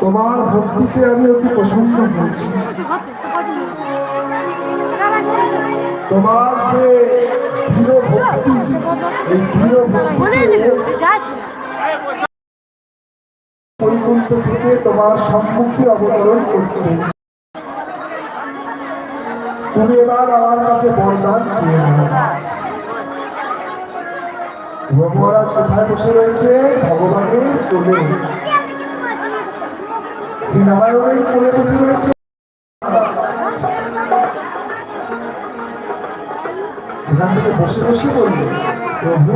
তোমার ভক্তিতে আমি অতি প্রসন্ন হয়েছি। তোমার যে ভক্তি, এই দৃঢ় ভক্তিতে বৈকুণ্ঠ থেকে তোমার সম্মুখে অবতরণ করতে। তুমি এবার আমার কাছে বরদান চেয়ে মহারাজ কোথায় বসে রয়েছে? ভগবানের কোলে। শ্রীনারায়ণের কোলে বসে রয়েছে সেখান থেকে বসে বসে বলবে প্রভু,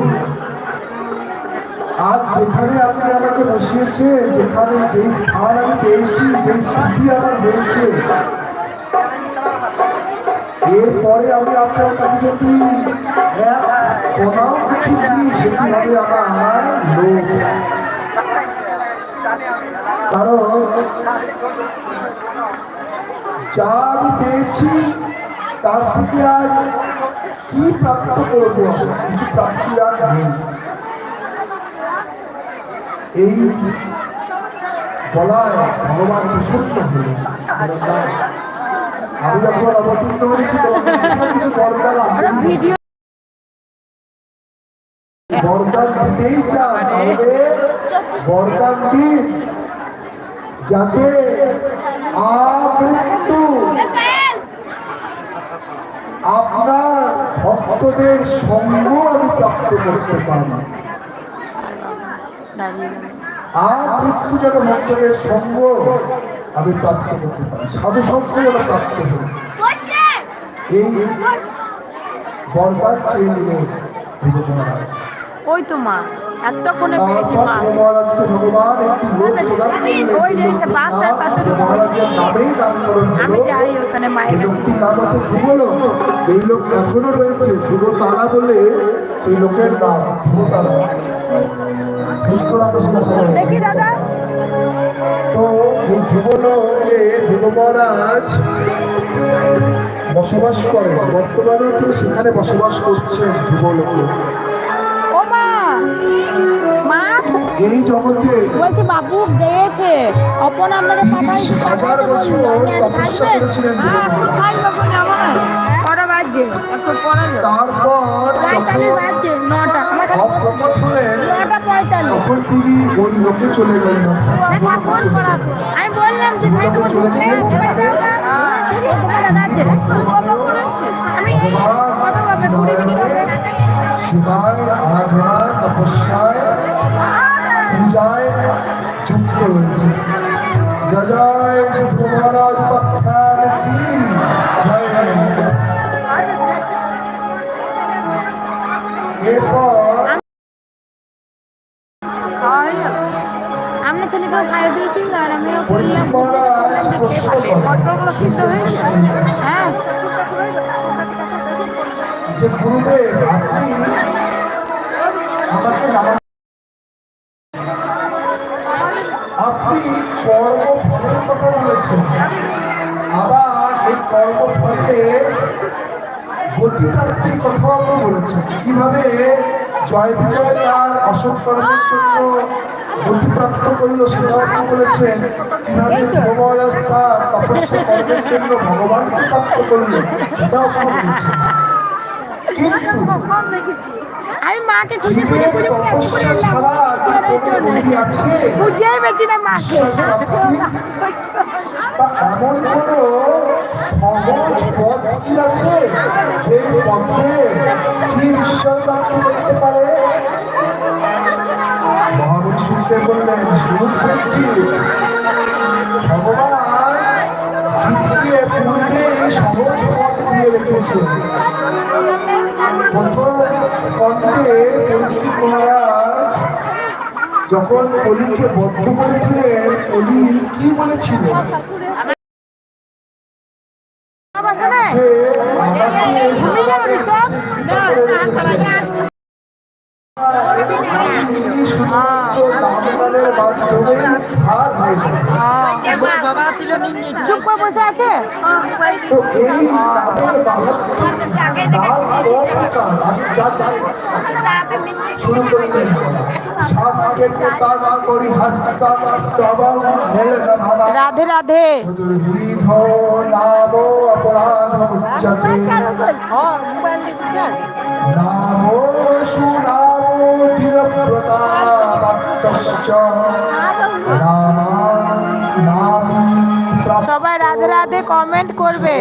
আজ যেখানে আপনি আমাকে বসিয়েছেন, যেখানে যেই স্থান আমি পেয়েছি, যেই স্থিতি আমার হয়েছে এরপরে আমি আপনার কাছে যদি কোনাও কিছু দিই সেটি হবে আমার লোক। কারণ যা আমি পেয়েছি তার থেকে আর কি প্রাপ্ত করব? কিছু প্রাপ্তি আর নেই। এই বলায় ভগবান প্রসন্ন "না, আমি যখন অবতীর্ণ হয়েছি কিছু বরদান বরদান দিতেই চান বরদান দিন। যাতে আমৃত্যু আপনার ভক্তদের সঙ্গ আমি প্রাপ্ত করতে পারি। দাঁড়িয়ে গেল। মৃত্যু যেন ভক্তদের সঙ্গ আমি প্রাপ্ত করতে পারি। সাধু সঙ্গ যেন প্রাপ্ত হই এই বরদান চেয়ে নিলেন ধ্রুব মহারাজ। ওই তো মা। এতক্ষণে পেয়েছি মা। ধ্রুব ওই যে এই সে বাসটার পাশে ধ্রুব মহারাজের নামেই নামকরণ আমি যাই ওখানে মায়ের লোকটির নাম হচ্ছে ধ্রুব লোক এই লোক এখনও রয়েছে ধ্রুব তারা বলে সেই লোকের নাম ধ্রুব তারা। দেখি দাদা। তো এই ধ্রুব মহারাজ বসবাস করেন বর্তমানেও তো সেখানে বসবাস করছেন ধ্রুব এই জগতে বলছি বাবু গেছে অপন আপনাকে তিরিশ হাজার বছর তপস্যা করেছিলেন তারপর হলেন তখন তিনি ওই লোকে চলে গেলেন আমি বললাম যে ভাই চলে গিয়ে সেখানে শিবায় আরাধনায় তপস্যায় রয়েছে জয় মহারাজ উপাখ্যান কি? এরপর আমরা ছেলেকে খাইয়ে দিয়েছি আর হ্যাঁ। যে গুরুদেব আপনি আমাকে নামান আপনি কীভাবে জয় বিজয় তার অসৎ কর্মের জন্য গতিপ্রাপ্ত করল আপনি বলেছেন? কীভাবে মহারাজ তার তপস্যা কর্মের জন্য ভগবানকে প্রাপ্ত করল সেটাও বলেছেন? কিন্তু আমি মাকে খুঁজে খুঁজে জীবের খুঁজে ছাড়া গতি আছে? খুঁজেই পেয়েছি না মাকে। বা এমন কোন সহজ পথ কি আছে? যে পথে জীব ঈশ্বর প্রাপ্ত করতে পারে। মহাবীর শুনতে বললেন, শুনুন ভগবান জীবকে পূর্বে সহজ পথ দিয়ে রেখেছে। প্রথম স্কন্ধে পরীক্ষিত মহারাজ যখন কলিকে বদ্ধ করেছিলেন, কলি কি বলেছিলেন চুপ করে বসে আছে শুরু করলেন করি স্তবম ভাবা রাধে রাধে। চতুর্বিধ নাম অপরাধ উচ্চতে। নাম সুনাম ধীরব্রতাপ্তশ্চ নাম নামি সবাই রাধে রাধে কমেন্ট করবে।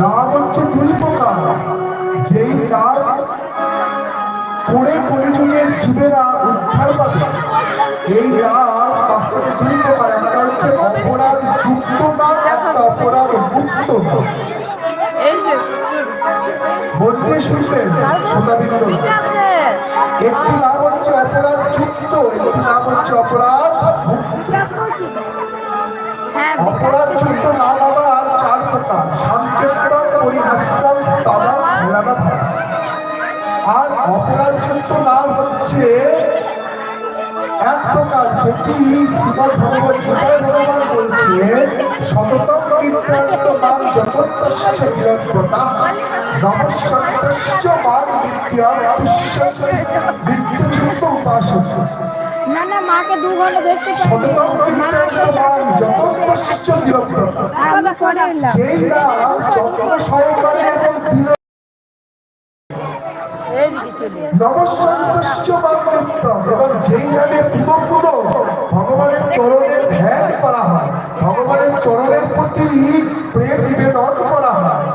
নাম হচ্ছে দুই প্রকার। যেই নাম করে কলিযুগের জীবেরা উদ্ধার পাবে এই নাম বাস্তবে দুই প্রকার। একটা হচ্ছে অপরাধ যুক্ত না একটা অপরাধ মুক্ত নাম বলতে শুনবেন শ্রোতাবৃন্দ একটি নাম হচ্ছে অপরাধ যুক্ত একটি নাম হচ্ছে অপরাধ মুক্ত। হ্যাঁ অপরাধ যুক্ত নাম আবার চার প্রকার সাংকেতন পরিহাস্যাম স্তবা ভেলানা ধারা আর অপরাধ যুক্ত নাম হচ্ছে এক প্রকার যেটি শ্রীমদ ভগবত গীতায় ভগবান বলছে শততম নমস্যন্তস্য মান উপাসক না না মাকে দু ঘণ্টা দেখতে শততম পারি কীর্তন্ত নাম যতত্তস্য বিরব্রতা আমি করে এলাম যেই যত্ন সহকারে এবং বান্দিত্যম যেই নামে পুরো ভগবানের চরণে ধ্যান করা হয়। ভগবানের চরণের প্রতি প্রেম নিবেদন করা হয়।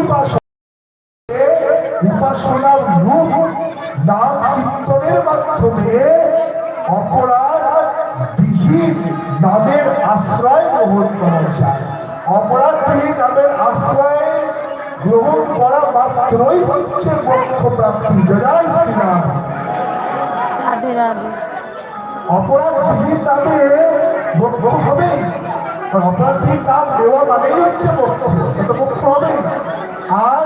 উপাসনা। উপাসনার রূপ নাম কীর্তনের মাধ্যমে অপরাধ মাত্রই হচ্ছে মোক্ষ প্রাপ্তি জয় শ্রীরাম। রাধে রাধে। নামে মোক্ষ হবে। অপরাধবিহীন নাম দেওয়া মানেই হচ্ছে মোক্ষ এটা মোক্ষ হবে। আর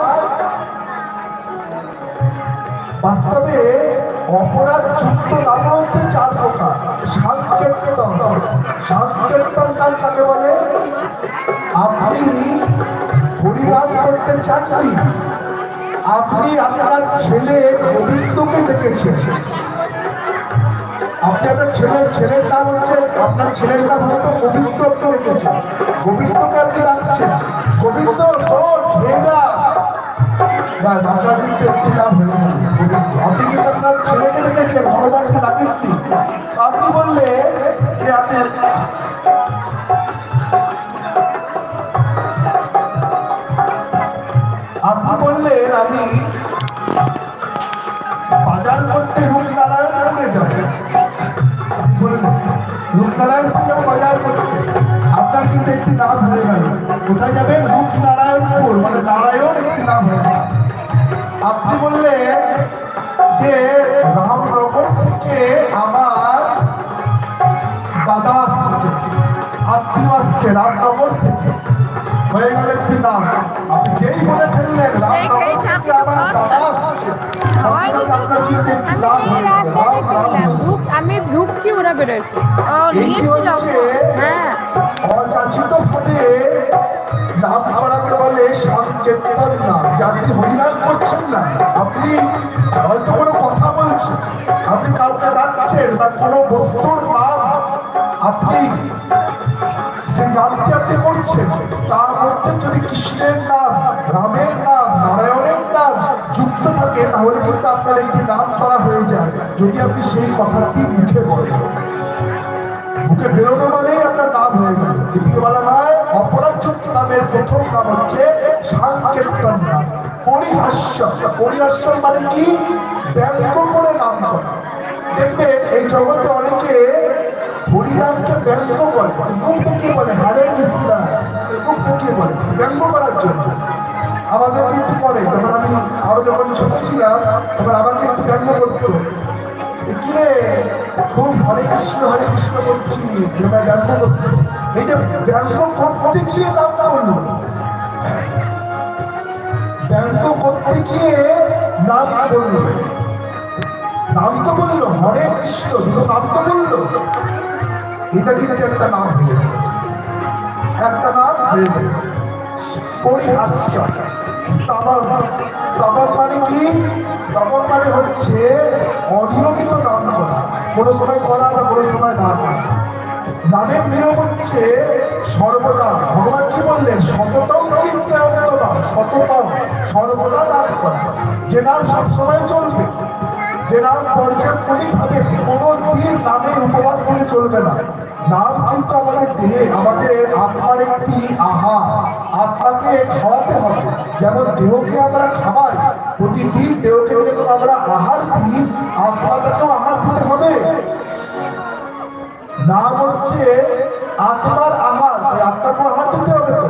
বাস্তবে অপরাধ যুক্ত নাম হচ্ছে চার প্রকার। সাংকেতন সাংকেতন নাম কাকে বলে? আপনি হরিনাম করতে চাননি। আপনি আপনার ছেলে গোবিন্দকে দেখেছেন? আপনি আপনার ছেলের ছেলের নাম হচ্ছে, আপনার ছেলের নাম হয়তো গোবিন্দ আপনি রেখেছেন গোবিন্দকে আপনি রাখছেন গোবিন্দ আপনার কিন্তু একটি নাম আপনি কিন্তু আপনার ছেলেকে ডাকেননি। আপনি বললে যে আমি বাজার করতে রূপনারায়ণপুর বাজার করতে। আপনার কিন্তু একটি নাম হয়ে গেল। কোথায় যাবেন? রূপনারায়ণপুর মানে নারায়ণ একটি নাম হয়ে গেল। আপনি বললেন যে রামনগর থেকে আমার দাদা আসছে, আত্মীয় আসছে রামনগর থেকে। হয়ে গেল একটি নাম আপনি যেই বলে ফেললেন রামনগর আমার দাদা আসছে। সবাই সঙ্গে সঙ্গে আপনার কিন্তু একটি নাম আমি রাম রাম ঢুকছি ওরা বেরোচ্ছে অযাচিত ভাবে নাম বলে সাংকেতন নাম যে আপনি হরিনাম করছেন না আপনি হয়তো কোনো কথা বলছেন আপনি কাউকে ডাকছেন বা কোনো বস্তুর নাম আপনি সেই নামটি আপনি করছেন। তার মধ্যে যদি কৃষ্ণের নাম, রামের নাম, নারায়ণের নাম যুক্ত থাকে, তাহলে কিন্তু আপনার একটি নাম করা হয়ে যায়। যদি আপনি সেই কথাটি মুখে বলেন। মুখে বেরোনো মানেই আপনার নাম হয়ে গেল। এদিকে বলা হয় অপরাধ নামের প্রথম নাম হচ্ছে সাংকেতন নাম। পরিহাস্য পরিহাস্য মানে কি? ব্যঙ্গ করে নাম করা। দেখবেন, এই জগতে অনেকে হরিনামকে ব্যঙ্গ করে। মুখিয়ে বলে? হারে মুখ মুখিয়ে বলে? ব্যঙ্গ করার জন্য। আমাদের কিন্তু করে। যখন আমি আরও যখন ছোট ছিলাম, তখন আমাকে একটু ব্যঙ্গ করতো। কিরে খুব হরে কৃষ্ণ হরে কৃষ্ণ করছি এরকম ব্যঙ্গ করতো। এই যে ব্যঙ্গ করতে গিয়ে নাম করল। ব্যঙ্গ করতে গিয়ে নাম বলল নাম তো বলল, হরে কৃষ্ণ। নাম তো বলল। কিন্তু একটা নাম হয়ে গেল একটা নাম হয়ে গেল পরিহাস্য স্তবক স্তবক মানে কি? স্তবক মানে হচ্ছে অনিয়মিত নাম করা। কোনো সময় করা বা কোনো সময় না করা। নামের নিয়ম হচ্ছে সর্বদা, ভগবান কি বললেন? সততম কীর্তন সততম, সর্বদা নাম করা। যে নাম সবসময় চলবে যে নাম পর্যায়ক্রমিকভাবে কোনো দিন নামের উপবাস করে চলবে না। নাম কিন্তু আমাদের দেহে, আমাদের আত্মার একটি আহার। আত্মাকে খাওয়াতে হবে। যেমন দেহকে আমরা খাওয়াই, প্রতিদিন দেহকে যেরকম আমরা আহার দিই আত্মাটাকেও আহার দিতে হবে। নাম হচ্ছে আত্মার আহার, তাই আত্মাকে আহার দিতে হবে তো।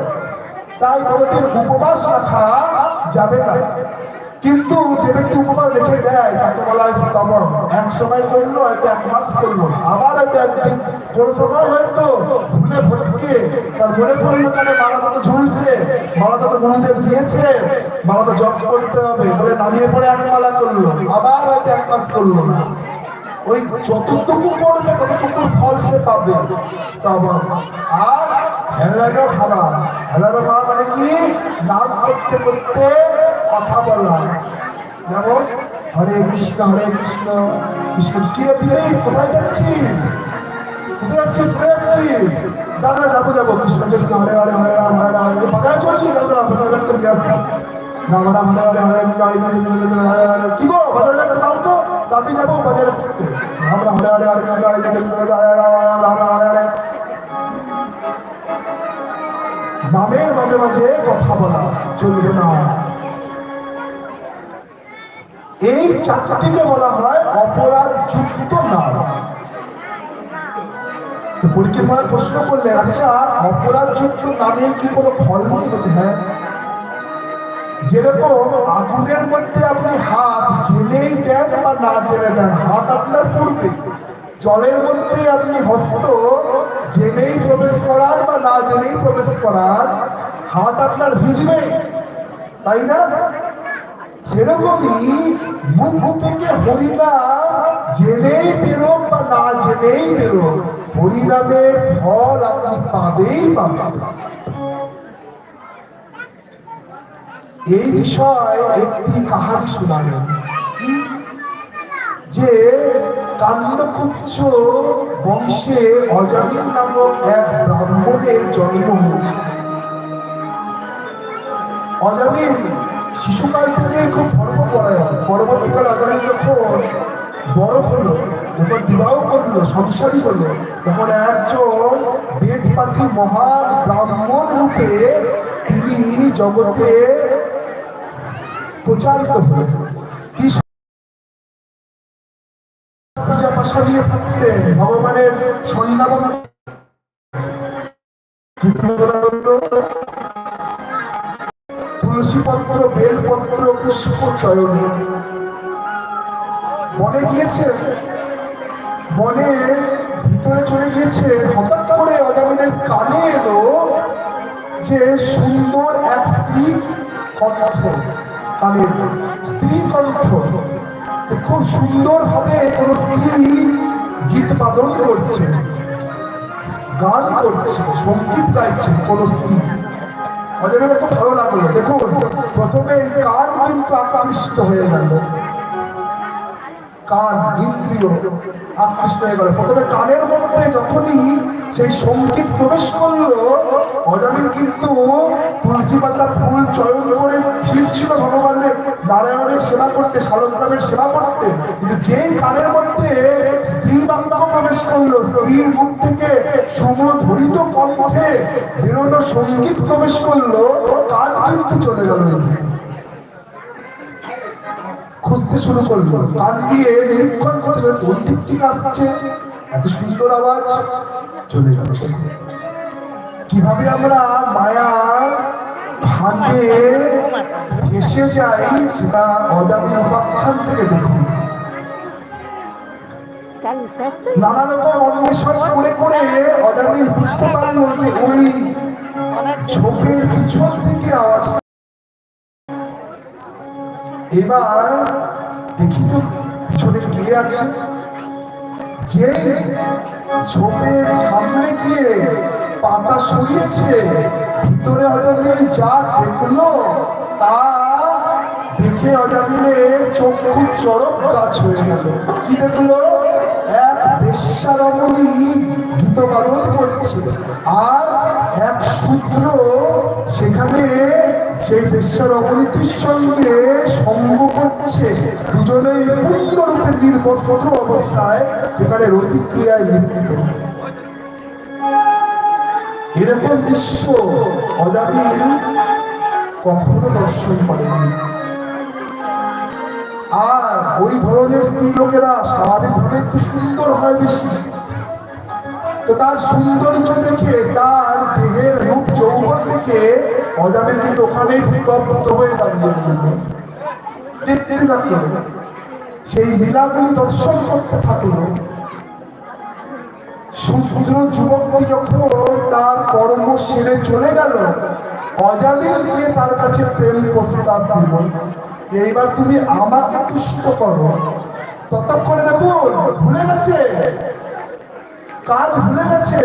তাই কোনোদিন উপবাস রাখা যাবে না। কিন্তু যে ব্যক্তি উপবাস রেখে দেয়, তাকে বলা হয় স্তবক। এক সময় করল, হয়তো এক মাস করল। আবার হয়তো একদিন কোনো সময় হয়তো ভুলে ভটকে, তার মনে পড়ল তাহলে মালাটা তো ঝুলছে মালাটা তো গুরুদেব দিয়েছে মালাটা জপ করতে হবে, বলে নামিয়ে পড়ে এক মালা করল, আবার হয়তো এক মাস করল না। ওই যতটুকু করবে ততটুকুর ফল সে পাবে আর হেলানো খাওয়া হেলানো খাওয়া মানে কি? নাম করতে করতে কথা বলা। যেমন হরে কৃষ্ণ হরে কৃষ্ণ। কৃষ্ণ, কিরে দিলে? কোথায় যাচ্ছিস? নামের মাঝে মাঝে কথা বলা চলবে না। এই চারটিকে বলা হয় অপরাধ যুক্ত নাম। তো পরীক্ষিত মহারাজ প্রশ্ন করলেন আচ্ছা অপরাধ যুক্ত নামের কি কোনো ফল নেই বলছে হ্যাঁ। যেরকম আগুনের মধ্যে আপনি হাত জেলেই দেন বা না জেলে দেন, হাত আপনার পড়বে। জলের মধ্যে আপনি হস্ত জেলেই প্রবেশ করার বা না জেলেই প্রবেশ করার হাত আপনার ভিজবে। তাই না? সেরকমই মুখ থেকে হরিনাম জেনেই বেরোক বা না জেনেই বেরোক, হরিনামের ফল আপনি পাবেই পাবেন। এই বিষয়ে একটি কাহানি শোনালেন। কি? যে কান্ডকুচ্ছ বংশে অজামিন নামক এক ব্রাহ্মণের জন্ম হয়েছে অজামিন শিশুকাল থেকে খুব ধর্মপরায়ণ পরবর্তীকালে অজামিন যখন বড় হলো, যখন বিবাহ করল, সংসারী হলো, তখন একজন বেদপাতি মহান ব্রাহ্মণ রূপে তিনি জগতে প্রচারিত হলেন। থাকতেন, ভগবানের তুলসী পত্র বেলপত্র পুষ্প চয়নে বনে গিয়েছেন বনে ভিতরে চলে গিয়েছেন হঠাৎ করে অজামিনের কানে এলো যে সুন্দর এক স্ত্রী কণ্ঠ। কানে। স্ত্রী কণ্ঠ। খুব সুন্দরভাবে কোনো স্ত্রী গীত বাদন করছে, গান করছে, সংগীত গাইছে কোনো স্ত্রী। অজামিনের খুব ভালো লাগল। দেখুন প্রথমে কান কিন্তু আকৃষ্ট হয়ে গেল। কান ইন্দ্রিয় আকৃষ্ট হয়ে গেল। প্রথমে কানের মধ্যে যখনই সেই সংগীত প্রবেশ করল, অজামিল কিন্তু তুলসী পাতা ফুল চয়ন করে ফিরছিল ভগবানের নারায়ণের সেবা করতে শালগ্রামের সেবা করতে। কিন্তু যেই কানের মধ্যে স্ত্রী বাক্য প্রবেশ করল, স্ত্রীর মুখ থেকে সমধরিত কণ্ঠে বেরোনো সংগীত প্রবেশ করল, কান কিন্তু চলে গেল খুঁজতে শুরু করল। কান দিয়ে নিরীক্ষণ করতে কোন থেকে আসছে। এত সুন্দর আওয়াজ। চলে গেল কীভাবে আমরা মায়ার ফাঁদে ভেসে যাই সেটা অজামিন উপাখ্যান থেকে দেখুন। নানা রকম অন্বেষণ করে করে অজামিন বুঝতে পারল যে ওই ঝোপের পিছন থেকে আওয়াজ এবার দেখি তো পিছনে কে আছে? যে ঝোপের সামনে গিয়ে পাতা সরিয়েছে, ভিতরে অজামিল যা দেখল, তা দেখে অজামিলের চক্ষু চড়ক গাছ হয়ে গেল। কি দেখল? এক বেশ্যারমণী গীত বাদন করছে, আর এক সূত্র সেখানে সেই অবনীতির সঙ্গে সঙ্গ করছে দুজনেই পূর্ণরূপে অবস্থায় সেখানে রতিক্রিয়ায় লিপ্ত। এরকম দৃশ্য অজামিল কখনো দর্শন করেননি। আর ওই ধরনের স্ত্রী লোকেরা স্বাভাবিকভাবে একটু সুন্দর হয় বেশি। তো তার সৌন্দর্য দেখে তার যৌবন দেখে অজামিল কিন্তু ওখানে স্তব্ধ হয়ে দাঁড়িয়ে সেই লীলাগুলি দর্শন করতে থাকল। শূদ্র যুবকটি যখন তার কর্ম সেরে চলে গেল, অজামিল গিয়ে তার কাছে প্রেম প্রস্তাব দিল। এইবার তুমি আমাকে তুষ্ট করো। ততক্ষণে দেখুন, ভুলে গেছে? কাজ ভুলে গেছে?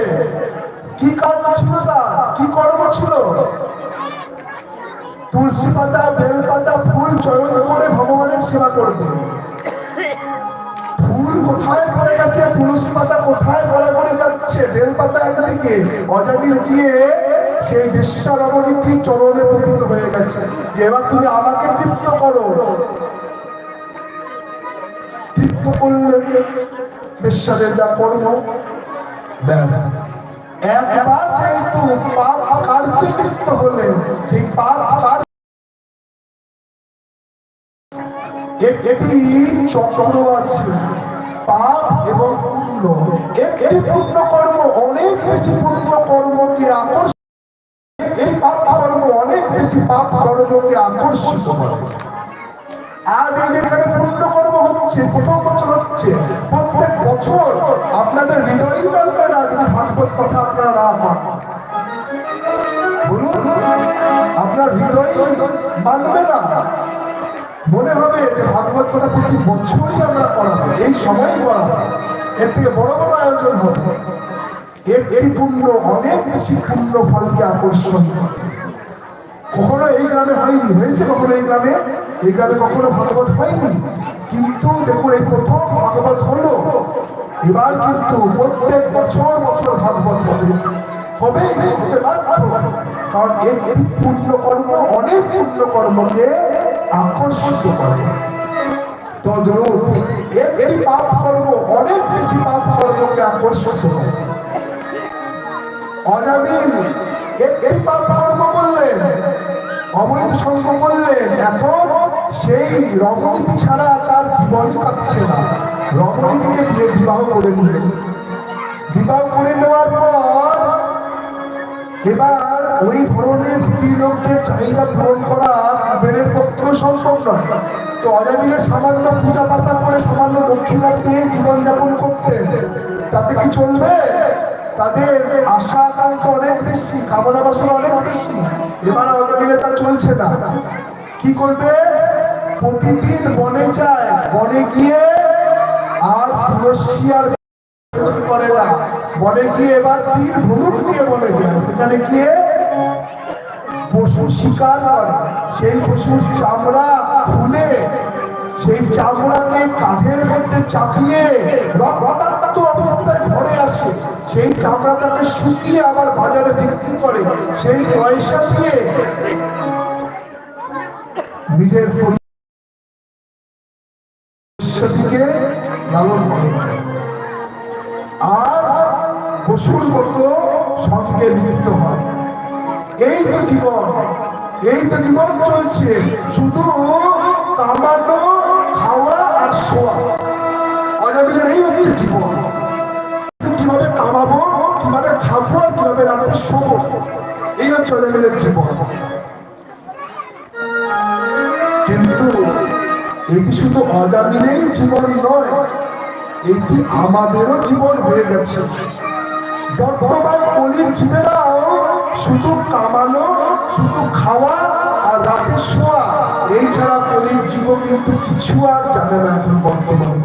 কি কাজ ছিল তার? কি কর্ম ছিল? তুলসী পাতা, বেল পাতা, ফুল চয়ন করে ভগবানের সেবা করবে। ফুল কোথায় গেছে? তুলসী পাতা কোথায় যাচ্ছে? বেল পাতা একদিকে অজামিল গিয়ে সেই চরণে পতিত হয়ে গেছে। এবার তুমি আমাকে তৃপ্ত করো। তৃপ্ত করলে বিশ্বাসের যা কর্ম, ব্যাস। একবার যেহেতু পাপ কার্যে লিপ্ত হলেন সেই পাপ কার্য একটি চক্র আছে, পাপ এবং পুণ্য। একটি পুণ্য কর্ম, অনেক বেশি পুণ্য কর্মকে আকর্ষণ এই পাপ কর্ম অনেক বেশি পাপ কর্মকে আকর্ষিত করে। আজ এই যেখানে পুণ্য কর্ম হচ্ছে, প্রথম বছর হচ্ছে, প্রত্যেক বছর আপনাদের হৃদয় মানবে না যদি ভাগবত কথা আপনারা না পান বলুন, আপনার হৃদয় মানবে না। মনে হবে যে ভাগবত কথা প্রতি বছরই আমরা করাবো এই সময় করাবো এর থেকে বড় বড় আয়োজন হবে। এর এই পুণ্য অনেক বেশি পুণ্য ফলকে আকর্ষণ করে। কখনো এই গ্রামে হয়নি। হয়েছে কখনো এই গ্রামে? এই গ্রামে কখনো ভাগবত হয়নি। কিন্তু দেখুন, এই প্রথম ভাগবত হলো। এবার কিন্তু প্রত্যেক বছর বছর ভাগবত হবে। হবে হতে বাধ্য। কারণ একটি পূর্ণ কর্ম অনেক পূর্ণ কর্মকে আকর্ষিত করে। তদ্রূপ একটি পাপ কর্ম অনেক বেশি পাপ কর্মকে আকর্ষিত করে। অজামিল, একটি পাপ অবৈধ সঙ্গ করলেন। এখন সেই রমণীতি ছাড়া তার জীবনই কাটছে না। রমণীতিকে বিয়ে বিবাহ করে নিলেন। বিবাহ করে নেওয়ার পর এবার ওই ধরনের স্ত্রী লোকদের চাহিদা পূরণ করা বেড়ের পক্ষেও সম্ভব নয়। তো অজামিলে সামান্য পূজা পাশা করে সামান্য দক্ষিণা পেয়ে জীবনযাপন করতেন। তাতে কি চলবে? তাদের আশা, আকাঙ্ক্ষা অনেক বেশি, কামনা বাসনা অনেক বেশি। এবার অজামিলে তা চলছে না। কি করবে? প্রতিদিন বনে যায়, বনে গিয়ে আর আর করে না। বনে গিয়ে এবার তীর ধনুক নিয়ে বনে যায়। সেখানে গিয়ে পশু শিকার করে। সেই পশুর চামড়া খুলে সেই চামড়াকে কাঁধের মধ্যে চাপিয়ে রক্তাক্ত অবস্থায় ঘরে আসে। সেই চামড়াটাকে শুকিয়ে আবার বাজারে বিক্রি করে। সেই পয়সা দিয়ে নিজের লালন করে। আর পশুর মতো সঙ্গে লিপ্ত হয়। এই তো জীবন, এই তো জীবন চলছে। শুধু কামানো হচ্ছে জীবন কীভাবে কামাবো, কীভাবে খাব কীভাবে রাতে শোবো, এই হচ্ছে জীবন। কিন্তু এটি শুধু জীবন নয়, এটি আমাদেরও জীবন হয়ে গেছে। বর্তমান কলির জীবেরাও শুধু কামানো, শুধু খাওয়া আর রাতে শোয়া, এই ছাড়া কলির জীব কিন্তু কিছু আর জানে না এখন বর্তমানে।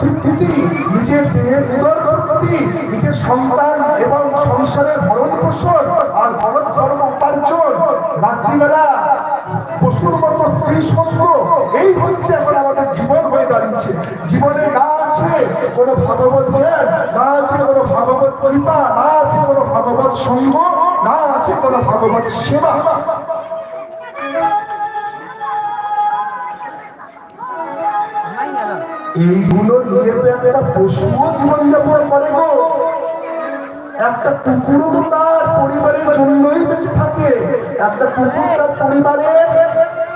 তৃপ্তি নিজের দেহের উদরবর্তী, নিজের সন্তান এবং সংসারের ভরণ পোষণ আর ভরণ ধর্ম উপার্জন। রাত্রিবেলা পশুর মতো স্ত্রী সঙ্গ, এই হচ্ছে এখন আমাদের জীবন হয়ে দাঁড়িয়েছে। জীবনে না আছে কোনো ভাগবত জ্ঞান, না আছে কোনো ভাগবত কৃপা, না আছে কোনো ভাগবত সঙ্গ, না আছে কোনো ভাগবত সেবা। এইগুলো নিয়ে তো একটা পশুও জীবনযাপন করে গো। একটা কুকুরও তো তার পরিবারের জন্যই বেঁচে থাকে। একটা কুকুর তার পরিবারের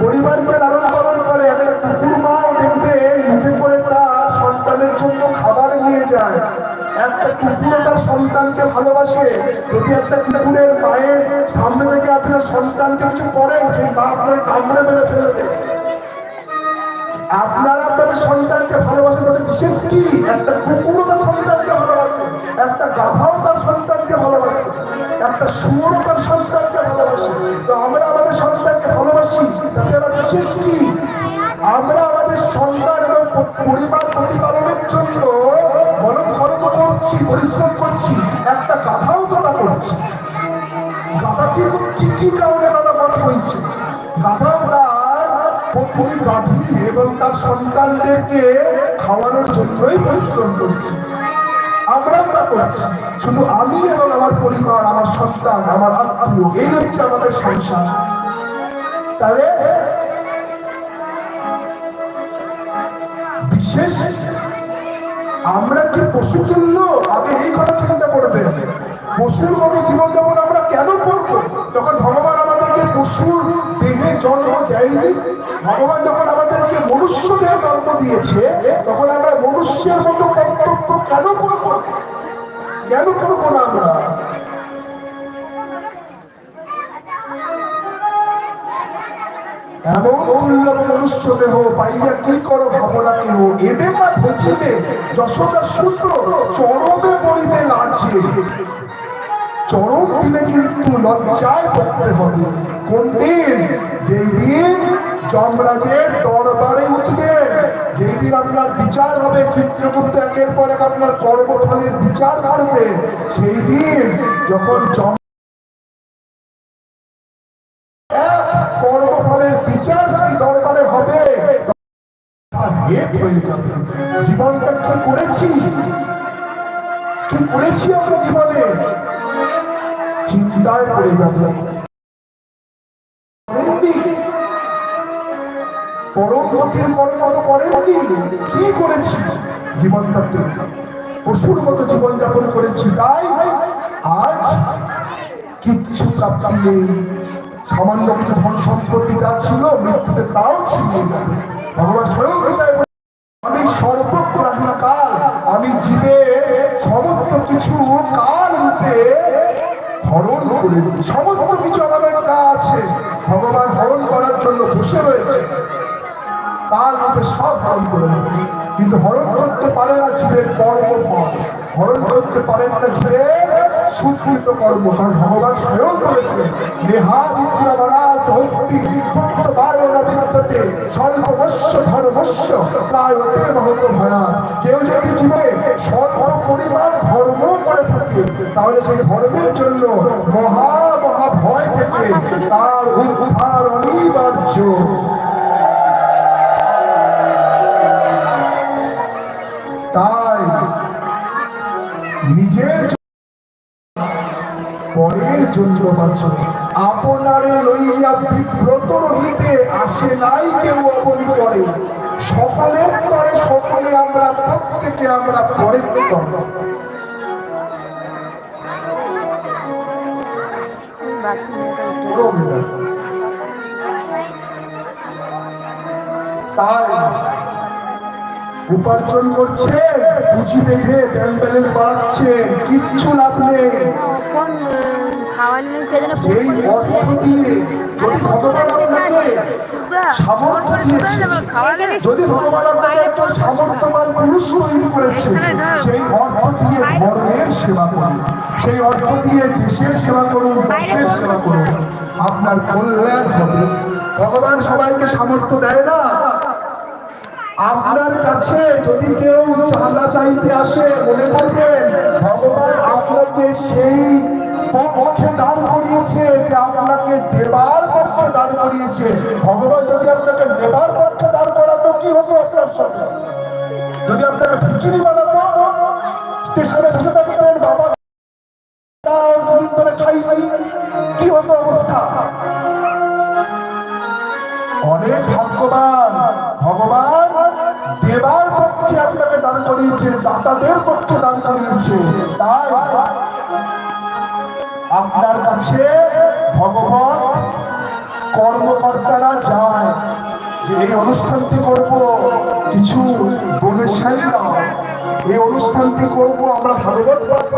পরিবারকে লালন পালন করে। একটা কুকুর মাও দেখবে মুখে করে তার সন্তানের জন্য খাবার নিয়ে যায়। একটা কুকুরও তার সন্তানকে ভালোবাসে। যদি একটা কুকুরের মায়ের সামনে থেকে আপনার সন্তানকে কিছু করেন, সেই মা আপনার কামড়ে মেরে ফেলবে। আপনারা আপনাদের সন্তানকে ভালোবাসেন, তাদের বিশেষ কি? একটা কুকুরও তার সন্তানকে ভালোবাসে, একটা গাধাও তার সন্তানকে ভালোবাসে, একটা শুয়োরও তার সন্তানকে ভালোবাসে। তো আমরা আমাদের সন্তানকে ভালোবাসি, তাতে আবার বিশেষ কি? আমরা আমাদের সন্তান এবং পরিবার প্রতিপালনের জন্য গলম কর্ম করছি, পরিশ্রম করছি, একটা গাধাও তো তা করছি। গাধা কি কি কারণে গাধা মত হয়েছে গাধা তার গাধি এবং তার সন্তানদেরকে খাওয়ানোর জন্যই পরিশ্রম করছি। আমরাও তা করছি। শুধু আমি এবং আমার পরিবার, আমার সন্তান, আমার আত্মীয়, এই হচ্ছে আমাদের সংসার। তাহলে বিশেষ আমরা কি পশু তুল্য আগে এই কথা চিন্তা করবেন পশুর মতো জীবনযাপন আমরা কেন করব? তখন ভগবান আমাদেরকে পশুর দেহে জন্ম দেয়নি। ভগবান যখন আমাদেরকে মনুষ্য দেহে জন্ম দিয়েছে, তখন আমরা মনুষ্যের মতো কর্তব্য কেন করব কেন করব না আমরা? মনুষ্য দেহ করো ভাবনা এবে না চরমে চরম কিন্তু লজ্জায় হবে। কোন দিন যেই দিন যমরাজের দরবারে উঠবেন যেই দিন আপনার বিচার হবে চিত্রগুপ্ত একের পর এক আপনার কর্মফলের বিচার করবে সেই দিন যখন যম কর্মফলের বিচার সেই দরবারে হবে হয়ে যাবে। জীবনটা কি করেছি? কি করেছি আমরা জীবনে? চিন্তায় পড়ে যাবে। পরম গতির কর্ম তো করেননি। কি করেছি? জীবনটাতে পশুর মতো জীবনযাপন করেছি, তাই আজ কিচ্ছু প্রাপ্তি নেই। সামান্য কিছু ধন সম্পত্তি যা ছিল, মৃত্যুতে তাও যাবে ভগবান স্বয়ং আমি সর্বগ্রাহী কাল, আমি জীবে সমস্ত কিছু কাল রূপে হরণ করে সমস্ত কিছু আমাদের কাছে। ভগবান হরণ করার জন্য বসে রয়েছে। কাল রূপে সব হরণ করে নেবে। কিন্তু হরণ করতে পারে না জীবের কর্মফল। হরণ করতে পারে না জীবের সুকৃত কর্ম, কারণ ভগবান স্বয়ং বলেছেন, নেহা বিদ্যাবনা হস্তি পুত্র বায়না বিদ্যতে স্বল্পমস্য ধর্মস্য, প্রায়তে মহত ভয়া কেউ যদি জীবে স্বল্প পরিমাণ ধর্ম করে থাকে, তাহলে সেই ধর্মের জন্য মহা মহা ভয় থেকে তার উদ্ধার অনিবার্য। নিজের পরের জন্য বাঁচো আপনারে লইয়া বিব্রত রহিতে আসে নাই কেউ অবনি করে সকলের তরে সকলে আমরা, প্রত্যেকে আমরা বড় তাই উপার্জন করছেন পুঁজি দেখে ব্যাংক ব্যালেন্স বাড়াচ্ছেন কিচ্ছু লাভ নেই। সেই অর্থ দিয়ে যদি ভগবান আপনাকে সামর্থ্য দিয়েছে, যদি ভগবান আপনাকে একটা সামর্থ্যবান পুরুষ তৈরি করেছে, সেই অর্থ দিয়ে ধর্মের সেবা করুন। সেই অর্থ দিয়ে দেশের সেবা করুন, দেশের সেবা করুন। আপনার কল্যাণ হবে। ভগবান সবাইকে সামর্থ্য দেয় না। আপনার কাছে যদি কেউ চাঁদা চাইতে আসে, মনে করবেন ভগবান আপনাকে সেই পক্ষে দাঁড় করিয়েছে যে আপনাকে দেবার পক্ষে দাঁড় করিয়েছে। ভগবান যদি আপনাকে নেবার পক্ষে দাঁড় করাতো, কি হতো আপনার সঙ্গে? যদি আপনাকে ভিকিরি বানাতো, স্টেশনে বসে থাকতেন দান দাতাদের পক্ষে দান করিয়েছে তাই আপনার কাছে ভগবান কর্মকর্তারা যায় যে এই অনুষ্ঠানটি করব, কিছু ডোনেশন এই অনুষ্ঠানটি করব, আমরা ভাগবত।